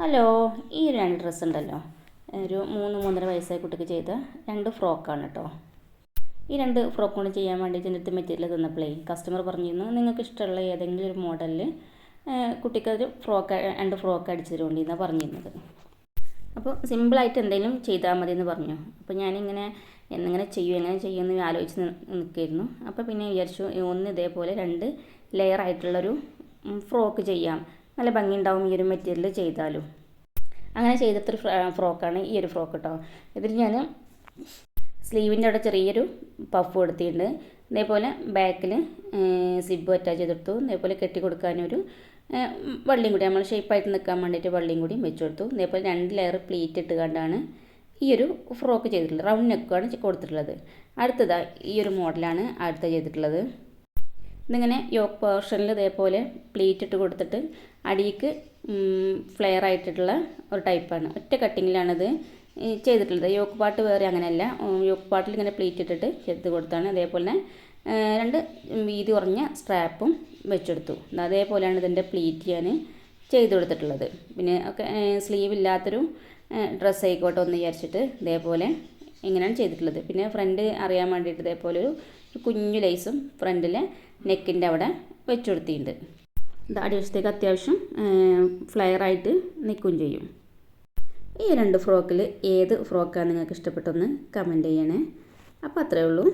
Hello ഈ രണ്ട് dress ഉണ്ടല്ലോ. ഒരു മൂന്ന് മൂന്നര വയസ്സായ കുട്ടിക്ക് ചെയ്ത രണ്ട് ഫ്രോക്കാണ് കേട്ടോ ഈ രണ്ട് ഫ്രോക്ക് കൊണ്ട് ചെയ്യാൻ വേണ്ടി എന്റെ അടുത്ത് മെറ്റീരിയൽ തന്നപ്പോഴേ കസ്റ്റമർ പറഞ്ഞിരുന്നു നിങ്ങൾക്ക് ഇഷ്ടമുള്ള ഏതെങ്കിലും ഒരു മോഡലിൽ കുട്ടിക്കൊരു ഫ്രോക്ക് രണ്ട് ഫ്രോക്ക് അടിച്ചു തരുകൊണ്ടിരുന്നാണ് പറഞ്ഞിരുന്നത്. അപ്പോൾ സിമ്പിളായിട്ട് എന്തെങ്കിലും ചെയ്താൽ മതി എന്ന് പറഞ്ഞു. അപ്പോൾ ഞാനിങ്ങനെ എന്നിങ്ങനെ ചെയ്യും എങ്ങനെ ചെയ്യുമെന്ന് ആലോചിച്ച് നിൽക്കുകയായിരുന്നു അപ്പോൾ പിന്നെ വിചാരിച്ചു ഒന്ന് ഇതേപോലെ രണ്ട് ലെയർ ആയിട്ടുള്ളൊരു ഫ്രോക്ക് ചെയ്യാം. നല്ല ഭംഗിയുണ്ടാവും ഈ ഒരു മെറ്റീരിയൽ ചെയ്താലും. അങ്ങനെ ചെയ്തിട്ടൊരു ഫ്രോക്കാണ് ഈ ഒരു ഫ്രോക്ക് കേട്ടോ ഇതിൽ ഞാൻ സ്ലീവിന്റെ അവിടെ ചെറിയൊരു പഫ് കൊടുത്തിട്ടുണ്ട്. അതേപോലെ ബാക്കിൽ സിബ് അറ്റാച്ച് ചെയ്തെടുത്തു. അതേപോലെ കെട്ടി കൊടുക്കാനൊരു വള്ളിയും കൂടി നമ്മൾ ഷേപ്പായിട്ട് നിൽക്കാൻ വേണ്ടിയിട്ട് വള്ളിയും കൂടി വെച്ച് കൊടുത്തു അതേപോലെ രണ്ട് ലെയർ പ്ലീറ്റ് ഇട്ട് കണ്ടാണ് ഈ ഒരു ഫ്രോക്ക് ചെയ്തിട്ടുള്ളത്. റൗണ്ട് നെക്കാണ് കൊടുത്തിട്ടുള്ളത്. അടുത്തതായി ഈ ഒരു മോഡലാണ് അടുത്ത ചെയ്തിട്ടുള്ളത്. ഇതിങ്ങനെ യോക്ക് പോർഷനിൽ ഇതേപോലെ പ്ലീറ്റ് ഇട്ട് കൊടുത്തിട്ട് അടിയിക്ക് ഫ്ലെയർ ആയിട്ടുള്ള ഒരു ടൈപ്പാണ്. ഒറ്റ കട്ടിങ്ങിലാണിത് ചെയ്തിട്ടുള്ളത്. യോക്ക് പാട്ട് വേറെ അങ്ങനെയല്ല. യോക്ക് പാട്ടിൽ ഇങ്ങനെ പ്ലീറ്റ് ഇട്ടിട്ട് ചെയ്ത് കൊടുത്താണ്. അതേപോലെ രണ്ട് വീതി കുറഞ്ഞ സ്ട്രാപ്പും വെച്ചെടുത്തു. അതേപോലെയാണ് ഇതിന്റെ പ്ലീറ്റ് ഞാൻ ചെയ്ത് കൊടുത്തിട്ടുള്ളത്. പിന്നെ ഒക്കെ സ്ലീവ് ഇല്ലാത്തൊരു ഡ്രസ്സ് ആയിക്കോട്ടെ ഒന്ന് വിചാരിച്ചിട്ട് ഇതേപോലെ ഇങ്ങനെയാണ് ചെയ്തിട്ടുള്ളത്. പിന്നെ ഫ്രണ്ട് അറിയാൻ വേണ്ടിയിട്ട് ഇതേപോലെ ഒരു കുഞ്ഞു ലൈസും ഫ്രണ്ടിലെ നെക്കിന്റെ അവിടെ വെച്ച് കൊടുത്തിട്ടുണ്ട്. ഇത് അടിവശത്തേക്ക് അത്യാവശ്യം ഫ്ലെയറായിട്ട് നിൽക്കുകയും ചെയ്യും. ഈ രണ്ട് ഫ്രോക്കിൽ ഏത് ഫ്രോക്കാണ് നിങ്ങൾക്ക് ഇഷ്ടപ്പെട്ടെന്ന് കമന്റ് ചെയ്യണേ. അപ്പോൾ അത്രയേ ഉള്ളൂ.